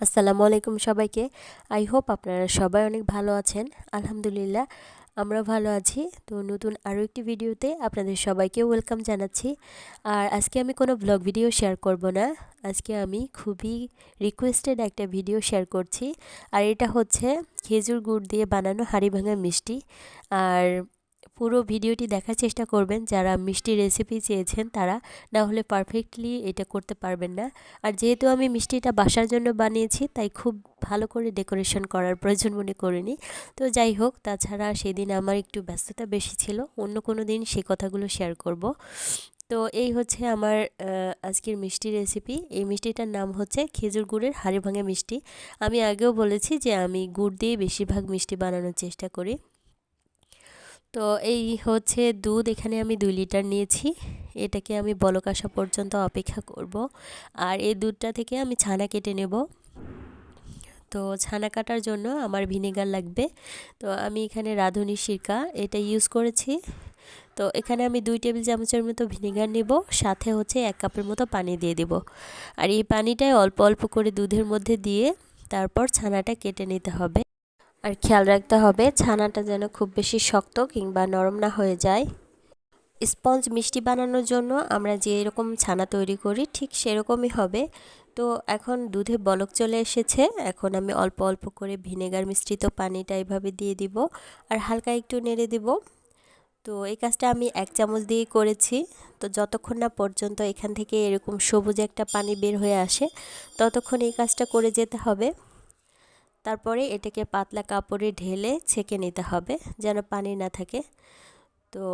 আসসালামু আলাইকুম সবাইকে। আই হোপ আপনারা সবাই অনেক ভালো আছেন। আলহামদুলিল্লাহ আমরা ভালো আছি। তো নতুন আরও একটি ভিডিওতে আপনাদের সবাইকে ওয়েলকাম জানাচ্ছি। আর আজকে আমি কোনো ব্লগ ভিডিও শেয়ার করব না। আজকে আমি খুবই রিকোয়েস্টেড একটা ভিডিও শেয়ার করছি। আর এটা হচ্ছে খেজুর গুড় দিয়ে বানানো হাঁড়ি ভাঙা মিষ্টি। আর পুরো ভিডিওটি দেখার চেষ্টা করবেন। যারা মিষ্টি রেসিপি চেয়েছেন তারা না হলে পারফেক্টলি এটা করতে পারবেন না। আর যেহেতু আমি মিষ্টিটা বাসার জন্য বানিয়েছি, তাই খুব ভালো করে ডেকোরেশন করার প্রয়োজন মনে করিনি। তো যাই হোক, তাছাড়া সেদিন আমার একটু ব্যস্ততা বেশি ছিল, অন্য কোনো দিন সেই কথাগুলো শেয়ার করব। তো এই হচ্ছে আমার আজকের মিষ্টি রেসিপি এই মিষ্টিটার নাম হচ্ছে খেজুর গুড়ের হাড়ি ভাঙে মিষ্টি। আমি আগেও বলেছি যে আমি গুড় দিয়ে বেশিরভাগ মিষ্টি বানানোর চেষ্টা করি। তো এই হচ্ছে দুধ এখানে আমি দুই লিটার নিয়েছি। এটাকে আমি বলক আসা পর্যন্ত অপেক্ষা করব। আর এই দুধটা থেকে আমি ছানা কেটে নেব। তো ছানা কাটার জন্য আমার ভিনেগার লাগবে। তো আমি এখানে রাঁধুনি সিরকা, এটা ইউজ করেছি। তো এখানে আমি দুই টেবিল চামচের মতো ভিনেগার নেব, সাথে হচ্ছে এক কাপের মতো পানি দিয়ে দেব। আর এই পানিটাই অল্প অল্প করে দুধের মধ্যে দিয়ে তারপর ছানাটা কেটে নিতে হবে। আর খেয়াল রাখতে হবে, ছানাটা যেন খুব বেশি শক্ত কিংবা নরম না হয়ে যায়। স্পঞ্জ মিষ্টি বানানোর জন্য আমরা যে এরকম ছানা তৈরি করি, ঠিক সেরকমই হবে। তো এখন দুধে বলক চলে এসেছে, এখন আমি অল্প অল্প করে ভিনেগার মিশ্রিত পানিটা এইভাবে দিয়ে দিব আর হালকা একটু নেড়ে দিব। তো এই কাজটা আমি এক চামচ দিয়ে করেছি। তো যতক্ষণ না পর্যন্ত এখান থেকে এরকম সবুজ একটা পানি বের হয়ে আসে, ততক্ষণ এই কাজটা করে যেতে হবে। তারপরে এটাকে পাতলা কাপড়ে ঢেলে ছেঁকে নিতে হবে, যেন পানি না থাকে। তো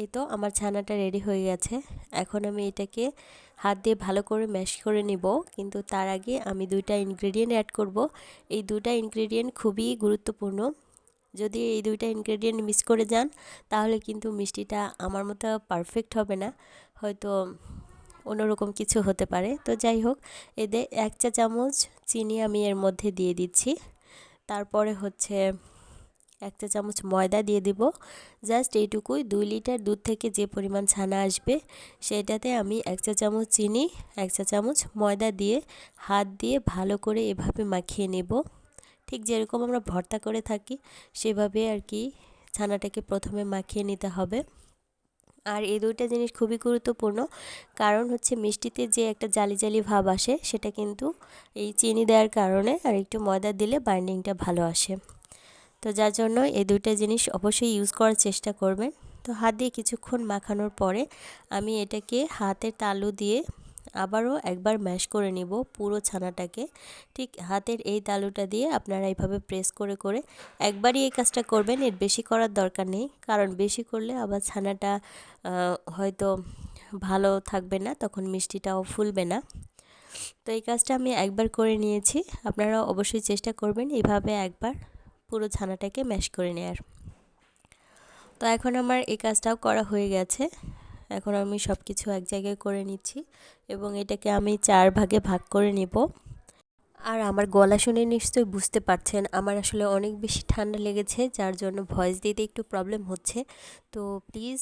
এই তো আমার ছানাটা রেডি হয়ে গেছে। এখন আমি এটাকে হাত দিয়ে ভালো করে ম্যাশ করে নিব, কিন্তু তার আগে আমি দুইটা ইনগ্রেডিয়েন্ট অ্যাড করব। এই দুটা ইনগ্রেডিয়েন্ট খুবই গুরুত্বপূর্ণ। যদি এই দুইটা ইনগ্রেডিয়েন্ট মিস করে যান, তাহলে কিন্তু মিষ্টিটা আমার মতো পারফেক্ট হবে না। হয়তো অন্যরকম কিছু হতে পারে। তো যাই হোক এতে এক চা চামচ চিনি আমি এর মধ্যে দিয়ে দিচ্ছি। তারপরে হচ্ছে এক চা চামচ ময়দা দিয়ে দিব। জাস্ট এইটুকুই, দুই লিটার দুধ থেকে যে পরিমাণ ছানা আসবে সেটাতে আমি এক চা চামচ চিনি, এক চা চামচ ময়দা দিয়ে হাত দিয়ে ভালো করে এভাবে মাখিয়ে নেব। ঠিক যেরকম আমরা ভর্তা করে থাকি, সেভাবে আর কি ছানাটাকে প্রথমে মাখিয়ে নিতে হবে। আর এই দুইটা জিনিস খুবই গুরুত্বপূর্ণ। কারণ হচ্ছে মিষ্টিতে যে একটা জালি জালি ভাব আসে, সেটা কিন্তু এই চিনি দেওয়ার কারণে আর একটু ময়দা দিলে বাইন্ডিংটা ভালো আসে। তো যার জন্য এই দুইটা জিনিস অবশ্যই ইউজ করার চেষ্টা করবেন। তো হাত দিয়ে কিছুক্ষণ মাখানোর পরে আমি এটাকে হাতের তালু দিয়ে আবারও একবার ম্যাশ করে নিব পুরো ছানাটাকে। ঠিক হাতের এই তালুটা দিয়ে আপনারা এইভাবে প্রেস করে করে একবারই এই কাজটা করবেন, এর বেশি করার দরকার নেই। কারণ বেশি করলে আবার ছানাটা হয়তো ভালো থাকবে না, তখন মিষ্টিটাও ফুলবে না। তো এই কাজটা আমি একবার করে নিয়েছি আপনারা অবশ্যই চেষ্টা করবেন এভাবে একবার পুরো ছানাটাকে ম্যাশ করে নেয়ার। তো এখন আমার এই কাজটাও করা হয়ে গেছে। এখন আমি সব কিছু এক জায়গায় করে নিচ্ছি এবং এটাকে আমি চার ভাগে ভাগ করে নিব। আর আমার গলা শুনে নিশ্চয়ই বুঝতে পারছেন, আমার আসলে অনেক বেশি ঠান্ডা লেগেছে, যার জন্য ভয়েস দিতে একটু প্রবলেম হচ্ছে। তো প্লিজ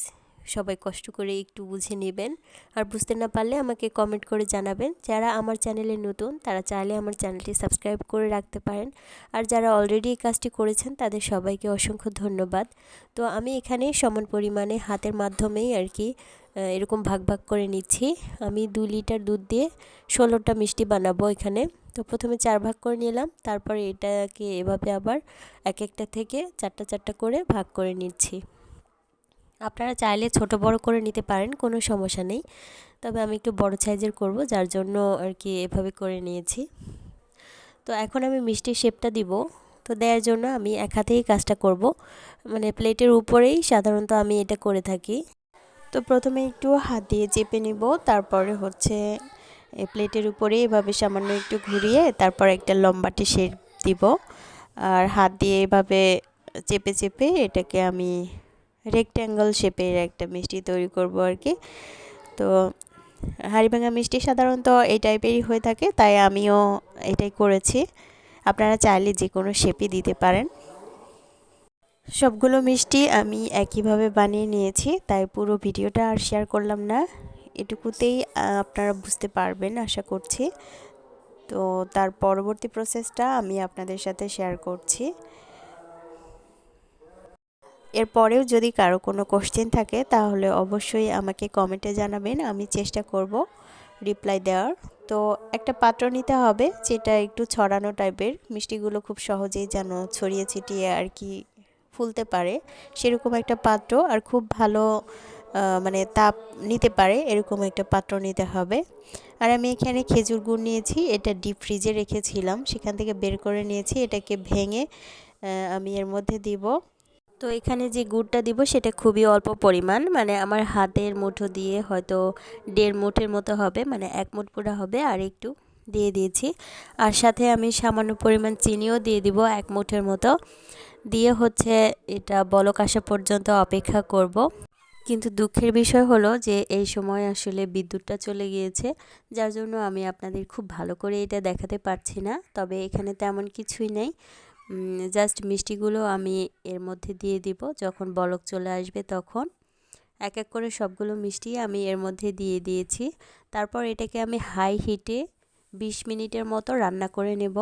সবাই কষ্ট করে একটু বুঝে নেবেন। আর বুঝতে না পারলে আমাকে কমেন্ট করে জানাবেন। যারা আমার চ্যানেলে নতুন, তারা চাইলে আমার চ্যানেলটি সাবস্ক্রাইব করে রাখতে পারেন। আর যারা অলরেডি এই কাজটি করেছেন, তাদের সবাইকে অসংখ্য ধন্যবাদ। তো আমি এখানে সমান পরিমাণে হাতের মাধ্যমেই আর কি এরকম ভাগ ভাগ করে নিচ্ছি। আমি দু লিটার দুধ দিয়ে ষোলোটা মিষ্টি বানাবো এখানে। তো প্রথমে চার ভাগ করে নিলাম, তারপরে এটাকে এভাবে আবার এক একটা থেকে চারটা চারটা করে ভাগ করে নিচ্ছি। আপনারা চাইলে ছোট বড় করে নিতে পারেন, কোনো সমস্যা নেই। তবে আমি একটু বড় সাইজের করব, যার জন্য আর কি এভাবে করে নিয়েছি। তো এখন আমি মিষ্টির শেপটা দিব। তো দেওয়ার জন্য আমি এক হাতেই কাজটা করব। মানে প্লেটের উপরেই সাধারণত আমি এটা করে থাকি। তো প্রথমে একটু হাত দিয়ে চেপে নিব, তারপরে হচ্ছে প্লেটের উপরে এভাবে সামান্য একটু ঘুরিয়ে তারপর একটা লম্বাটি শেপ দিব। আর হাত দিয়ে এভাবে চেপে চেপে এটাকে আমি রেক্ট্যাঙ্গল শেপের একটা মিষ্টি তৈরি করব আর কি। তো হাড়িভাঙা মিষ্টি সাধারণত এই টাইপেরই হয়ে থাকে, তাই আমিও এটাই করেছি। আপনারা চাইলে যে কোনো শেপই দিতে পারেন। সবগুলো মিষ্টি আমি একইভাবে বানিয়ে নিয়েছি, তাই পুরো ভিডিওটা আর শেয়ার করলাম না। এটুকুতেই আপনারা বুঝতে পারবেন, আশা করছি। তো তার পরবর্তী প্রসেসটা আমি আপনাদের সাথে শেয়ার করছি। এরপরেও যদি কারও কোনো কোশ্চেন থাকে, তাহলে অবশ্যই আমাকে কমেন্টে জানাবেন, আমি চেষ্টা করব রিপ্লাই দেওয়ার। তো একটা পাত্র নিতে হবে, যেটা একটু ছড়ানো টাইপের মিষ্টিগুলো খুব সহজেই যেন ছড়িয়ে ছিটিয়ে আর কি ফুলতে পারে। সেরকম একটা পাত্র আর খুব ভালো মানে তাপ নিতে পারে, এরকম একটা পাত্র নিতে হবে। আর আমি এখানে খেজুর গুড় নিয়েছি, এটা ডিপ ফ্রিজে রেখেছিলাম। সেখান থেকে বের করে নিয়েছি, এটাকে ভেঙে আমি এর মধ্যে দিব। তো এখানে যে গুড়টা দিব সেটা খুবই অল্প পরিমাণ মানে আমার হাতের মুঠো দিয়ে হয়তো দেড় মুঠের মতো হবে মানে এক মুঠ পুরা হবে, আর একটু দিয়ে দিয়েছি। আর সাথে আমি সামান্য পরিমাণ চিনিও দিয়ে দিব এক মুঠের মতো। দিয়ে হচ্ছে এটা বলক আসা পর্যন্ত অপেক্ষা করব। কিন্তু দুঃখের বিষয় হলো যে এই সময় আসলে বিদ্যুৎটা চলে গিয়েছে, যার জন্য আমি আপনাদের খুব ভালো করে এটা দেখাতে পারছি না। তবে এখানে তেমন কিছুই নেই। জাস্ট মিষ্টিগুলো আমি এর মধ্যে দিয়ে দিব। যখন বলক চলে আসবে তখন এক এক করে সবগুলো মিষ্টি আমি এর মধ্যে দিয়ে দিয়েছি। তারপর এটাকে আমি হাই হিটে ২০ মিনিটের মতো রান্না করে নেব।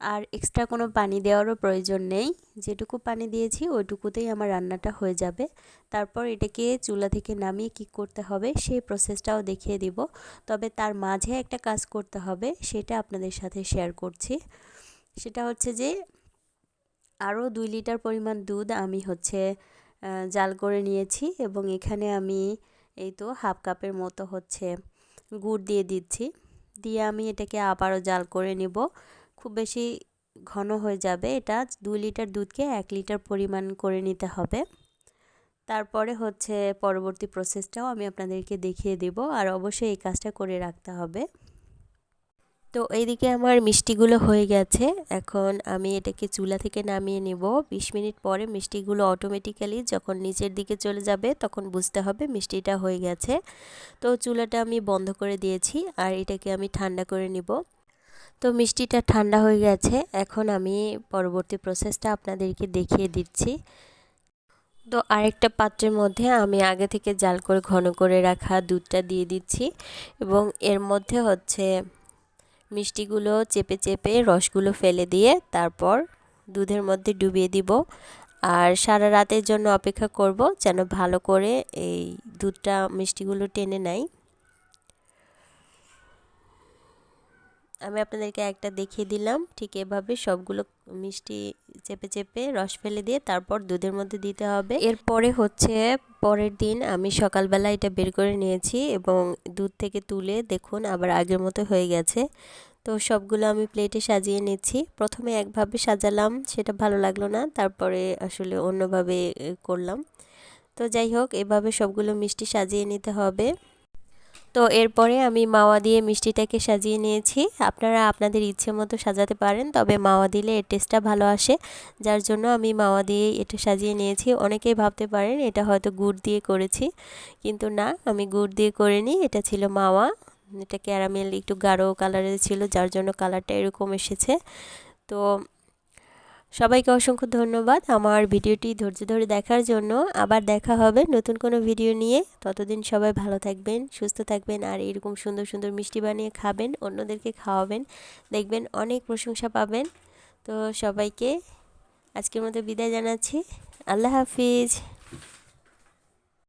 আর এক্সট্রা কোনো পানি দেওয়ারও প্রয়োজন নেই। যেটুকু পানি দিয়েছি ওইটুকুতেই আমার রান্নাটা হয়ে যাবে। তারপর এটাকে চুলা থেকে নামিয়ে কি করতে হবে সেই প্রসেসটাও দেখিয়ে দিব। তবে তার মাঝে একটা কাজ করতে হবে, সেটা আপনাদের সাথে শেয়ার করছি। সেটা হচ্ছে যে আরও দুই লিটার পরিমাণ দুধ আমি হচ্ছে জাল করে নিয়েছি এবং এখানে আমি এই তো হাফ কাপের মতো হচ্ছে গুড় দিয়ে দিচ্ছি। দিয়ে আমি এটাকে আবারও জাল করে নেব। খুব বেশি ঘন হয়ে যাবে এটা। দুই লিটার দুধকে এক লিটার পরিমাণ করে নিতে হবে। তারপরে হচ্ছে পরবর্তী প্রসেসটাও আমি আপনাদেরকে দেখিয়ে দেব। আর অবশ্যই এই কাজটা করে রাখতে হবে। তো এইদিকে আমার মিষ্টিগুলো হয়ে গেছে। এখন আমি এটাকে চুলা থেকে নামিয়ে নেব। ২০ মিনিট পরে মিষ্টিগুলো অটোমেটিক্যালি যখন নিচের দিকে চলে যাবে তখন বুঝতে হবে মিষ্টিটা হয়ে গেছে। তো চুলাটা আমি বন্ধ করে দিয়েছি আর এটাকে আমি ঠান্ডা করে নিব। তো মিষ্টিটা ঠান্ডা হয়ে গেছে। এখন আমি পরবর্তী প্রসেসটা আপনাদেরকে দেখিয়ে দিচ্ছি। তো আরেকটা পাত্রের মধ্যে আমি আগে থেকে জাল করে ঘন করে রাখা দুধটা দিয়ে দিচ্ছি এবং এর মধ্যে হচ্ছে মিষ্টিগুলো চেপে চেপে রসগুলো ফেলে দিয়ে তারপর দুধের মধ্যে ডুবিয়ে দিব। আর সারা রাতের জন্য অপেক্ষা করব যেন ভালো করে এই দুধটা মিষ্টিগুলো টেনে নেয়। আমি আপনাদেরকে একটা দেখিয়ে দিলাম, ঠিক এভাবে সবগুলো মিষ্টি চেপে চেপে রস ফেলে দিয়ে তারপর দুধের মধ্যে দিতে হবে। এরপরে হচ্ছে পরের দিন আমি সকালবেলা এটা বের করে নিয়েছি এবং দুধ থেকে তুলে দেখুন আবার আগের মতো হয়ে গেছে। তো সবগুলো আমি প্লেটে সাজিয়ে নিচ্ছি। প্রথমে একভাবে সাজালাম, সেটা ভালো লাগল না, তারপরে আসলে অন্যভাবে করলাম। তো যাই হোক, এভাবে সবগুলো মিষ্টি সাজিয়ে নিতে হবে। তো এরপরে আমি মাওয়া দিয়ে মিষ্টিটাকে সাজিয়ে নিয়েছি। আপনারা আপনাদের ইচ্ছে মতো সাজাতে পারেন, তবে মাওয়া দিলে এর টেস্টটা ভালো আসে। যার জন্য আমি মাওয়া দিয়ে এটা সাজিয়ে নিয়েছি। অনেকেই ভাবতে পারেন এটা হয়তো গুড় দিয়ে করেছি, কিন্তু না, আমি গুড় দিয়ে করিনি। এটা ছিল মাওয়া। এটা ক্যারামেল একটু গাঢ় কালারের ছিল, যার জন্য কালারটা এরকম এসেছে। তো সবাইকে অসংখ্য ধন্যবাদ আমার ভিডিওটি ধৈর্য ধরে দেখার জন্য। আবার দেখা হবে নতুন কোনো ভিডিও নিয়ে। ততদিন সবাই ভালো থাকবেন, সুস্থ থাকবেন আর এরকম সুন্দর সুন্দর মিষ্টি বানিয়ে খাবেন, অন্যদেরকে খাওয়াবেন। দেখবেন অনেক প্রশংসা পাবেন। তো সবাইকে আজকের মতো বিদায় জানাচ্ছি। আল্লাহ হাফিজ।